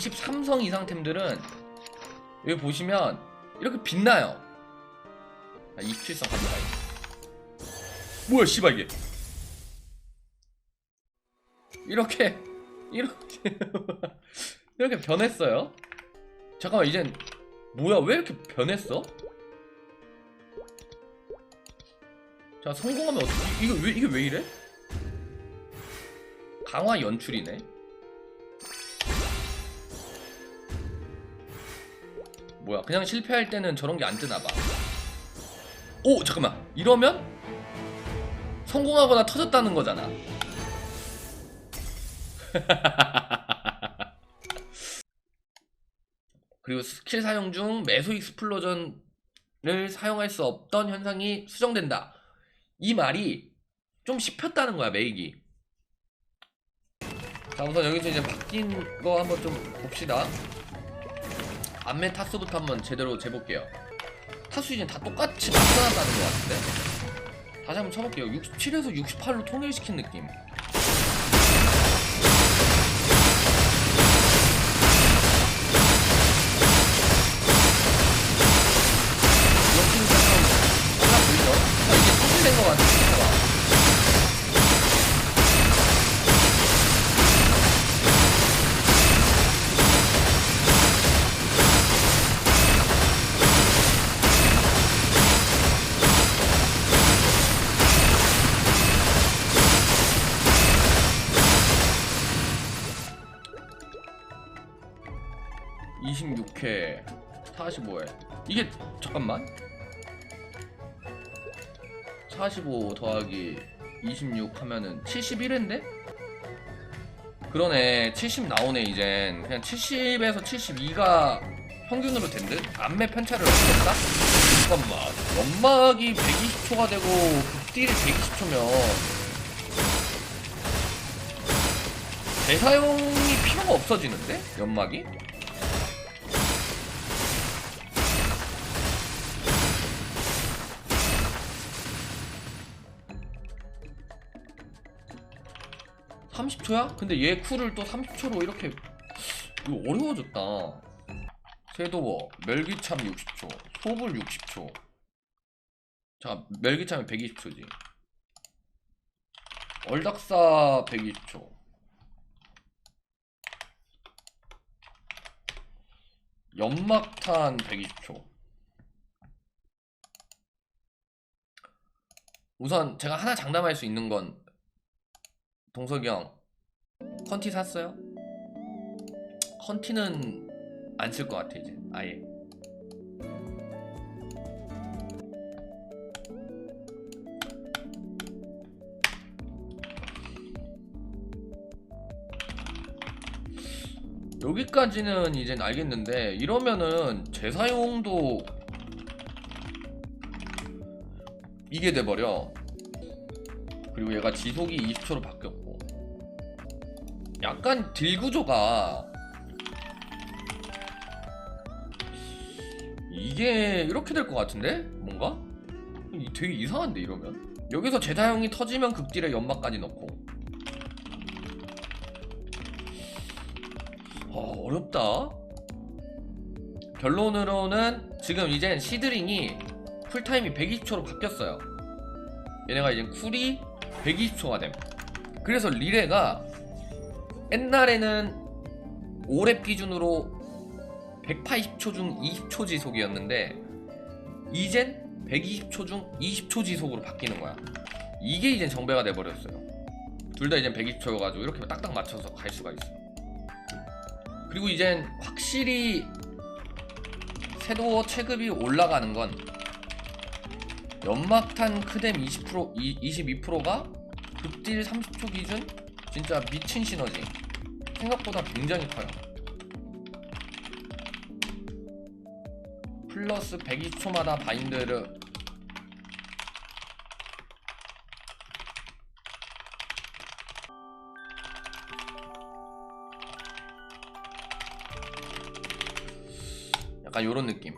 23성 이상 템들은 여기 보시면 이렇게 빛나요. 자, 27성 갑니다. 뭐야, 씨발 이게. 이렇게 이렇게 이렇게 변했어요. 잠깐만 이젠 뭐야 왜 이렇게 변했어? 자 성공하면 어떻게 이거 왜 이게 왜 이래? 강화 연출이네. 뭐야 그냥 실패할 때는 저런 게 안 뜨나 봐. 오 잠깐만 이러면 성공하거나 터졌다는 거잖아. 그리고 스킬 사용 중 매수 익스플로전을 사용할 수 없던 현상이 수정된다. 이 말이 좀 씹혔다는 거야 메이기. 자 우선 여기서 이제 바뀐 거 한번 좀 봅시다. 안메 타수부터 한번 제대로 재볼게요. 타수 이제 다 똑같이 나타났다는 것 같은데. 다시 한번 쳐볼게요. 67에서 68로 통일시킨 느낌. (26회) (45회) 이게 잠깐만 45 더하기 26 하면은 71인데? 그러네 70 나오네 이젠 그냥 70에서 72가 평균으로 된 듯? 안매 편차를 없앴다? 잠깐만 연막이 120초가 되고 극딜이 120초면 재사용이 필요가 없어지는데? 연막이? 삼십 초야? 근데 얘 쿨을 또 30초로 이렇게 이거 어려워졌다. 섀도워 멸기참 60초 소불 60초. 자 멸기참이 120초지. 얼닥사 120초. 연막탄 120초. 우선 제가 하나 장담할 수 있는 건 동석이 형 컨티 샀어요? 컨티는 안 쓸 것 같아 이제 아예 여기까지는 이젠 알겠는데 이러면은 재사용도 이게 돼버려 그리고 얘가 지속이 20초로 바뀌었고. 약간 딜 구조가 이게 이렇게 될 것 같은데? 뭔가? 이- 되게 이상한데 이러면? 여기서 재사용이 터지면 극딜에 연막까지 넣고. 어, 어렵다. 결론으로는 지금 이젠 시드링이 쿨타임이 120초로 바뀌었어요. 얘네가 이제 쿨이 120초가 됨. 그래서 리레가 옛날에는 5렙 기준으로 180초 중 20초 지속이었는데 이젠 120초 중 20초 지속으로 바뀌는 거야. 이게 이젠 정배가 돼버렸어요. 둘 다 이젠 120초여가지고 이렇게 딱딱 맞춰서 갈 수가 있어. 그리고 이젠 확실히 섀도워 체급이 올라가는 건 연막탄 크뎀 20% 22%가 극딜 30초 기준 진짜 미친 시너지. 생각보다 굉장히 커요. 플러스 120초마다 바인드를 약간 요런 느낌